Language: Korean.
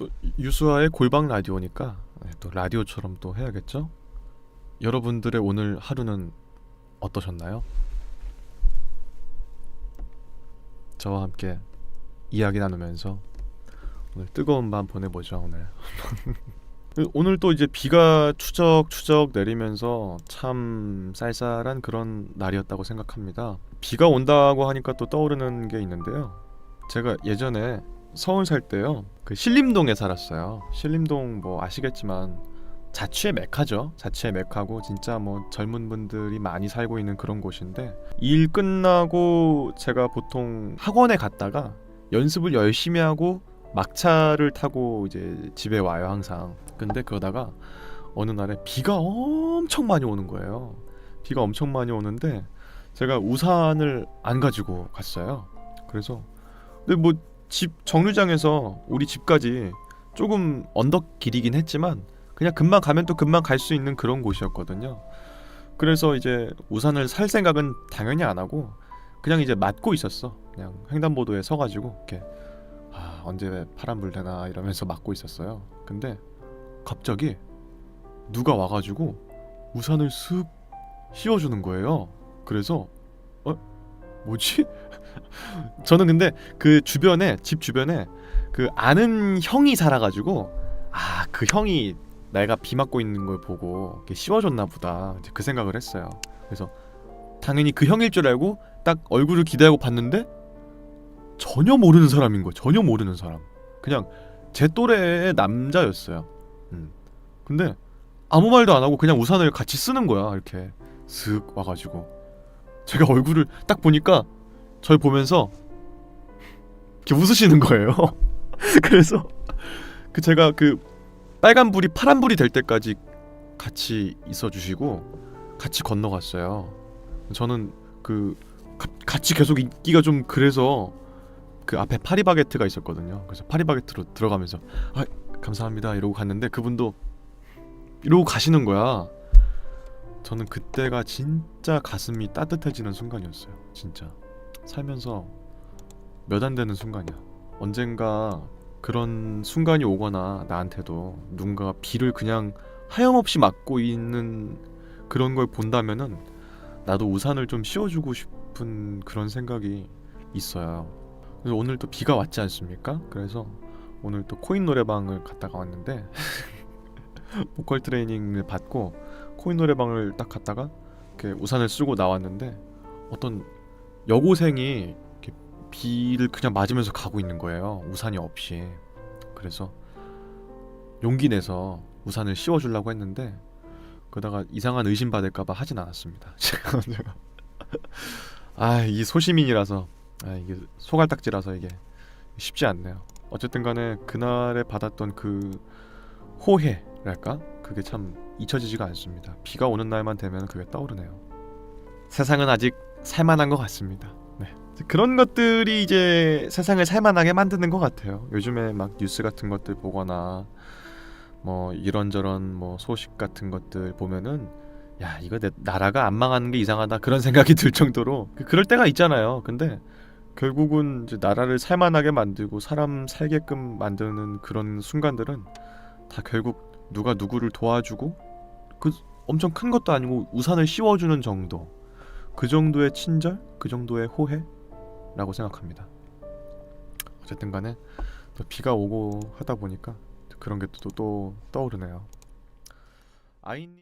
또 유수아의 골방 라디오니까 네, 또 라디오처럼 또 해야겠죠? 여러분들의 오늘 하루는 어떠셨나요? 저와 함께 이야기 나누면서 오늘 뜨거운 밤 보내보죠 오늘. 오늘 또 이제 비가 추적 추적 내리면서 참 쌀쌀한 그런 날이었다고 생각합니다. 비가 온다고 하니까 또 떠오르는 게 있는데요. 제가 예전에 서울 살 때요. 그 신림동에 살았어요. 신림동 뭐 아시겠지만 자취의 메카죠. 자취의 메카고 진짜 뭐 젊은 분들이 많이 살고 있는 그런 곳인데 일 끝나고 제가 보통 학원에 갔다가 연습을 열심히 하고 막차를 타고 이제 집에 와요 항상. 근데 그러다가 어느 날에 비가 엄청 많이 오는 거예요. 비가 엄청 많이 오는데 제가 우산을 안 가지고 갔어요. 그래서 근데 뭐 집 정류장에서 우리 집까지 조금 언덕 길이긴 했지만 그냥 금방 가면 또 금방 갈 수 있는 그런 곳이었거든요. 그래서 이제 우산을 살 생각은 당연히 안 하고 그냥 이제 맞고 있었어. 그냥 횡단보도에 서가지고 이렇게 아 언제 파란 불 되나 이러면서 맞고 있었어요. 근데 갑자기 누가 와가지고 우산을 쓱 씌워주는 거예요. 그래서 어 뭐지? 저는 근데 그 주변에 집 주변에 그 아는 형이 살아가지고 아 그 형이 내가 비 맞고 있는 걸 보고 씌워줬나 보다 그 생각을 했어요. 그래서 당연히 그 형일 줄 알고 딱 얼굴을 기대하고 봤는데 전혀 모르는 사람인 거예요. 전혀 모르는 사람. 그냥 제 또래의 남자였어요. 음. 근데 아무 말도 안 하고 그냥 우산을 같이 쓰는 거야. 이렇게 슥 와가지고 제가 얼굴을 딱 보니까 절 보면서 이렇게 웃으시는 거예요. 그래서 그 제가 그 빨간 불이 파란 불이 될 때까지 같이 있어 주시고 같이 건너갔어요. 저는 그 가- 같이 계속 있기가 좀 그래서 그 앞에 파리바게트가 있었거든요. 그래서 파리바게트로 들어가면서 아 감사합니다 이러고 갔는데 그분도 이러고 가시는 거야. 저는 그때가 진짜 가슴이 따뜻해지는 순간이었어요. 진짜 살면서 몇 안 되는 순간이야. 언젠가 그런 순간이 오거나 나한테도 누군가가 비를 그냥 하염없이 맞고 있는 그런 걸 본다면은 나도 우산을 좀 씌워주고 싶은 그런 생각이 있어요. 그래서 오늘 또 비가 왔지 않습니까? 그래서 오늘 또 코인 노래방을 갔다가 왔는데 보컬 트레이닝을 받고 코인 노래방을 딱 갔다가 이렇게 우산을 쓰고 나왔는데 어떤 여고생이 이렇게 비를 그냥 맞으면서 가고 있는 거예요. 우산이 없이. 그래서 용기 내서 우산을 씌워주려고 했는데 그러다가 이상한 의심 받을까봐 하진 않았습니다. 제가 제가 아 이 소시민이라서 아 이게 소갈딱지라서 이게 쉽지 않네요. 어쨌든간에 그날에 받았던 그 호해 랄까 그게 참 잊혀지지가 않습니다. 비가 오는 날만 되면 그게 떠오르네요. 세상은 아직 살만한 것 같습니다. 네. 그런 것들이 이제 세상을 살만하게 만드는 것 같아요. 요즘에 막 뉴스 같은 것들 보거나 뭐 이런저런 뭐 소식 같은 것들 보면은 야 이거 내 나라가 안 망하는 게 이상하다 그런 생각이 들 정도로 그- 그럴 때가 있잖아요. 근데 결국은 이제 나라를 살만하게 만들고 사람 살게끔 만드는 그런 순간들은 다 결국 누가 누구를 도와주고 그 엄청 큰 것도 아니고 우산을 씌워주는 정도 그 정도의 친절 그 정도의 호해라고 생각합니다. 어쨌든 간에 또 비가 오고 하다 보니까 그런 게 또 또 떠오르네요. 아이님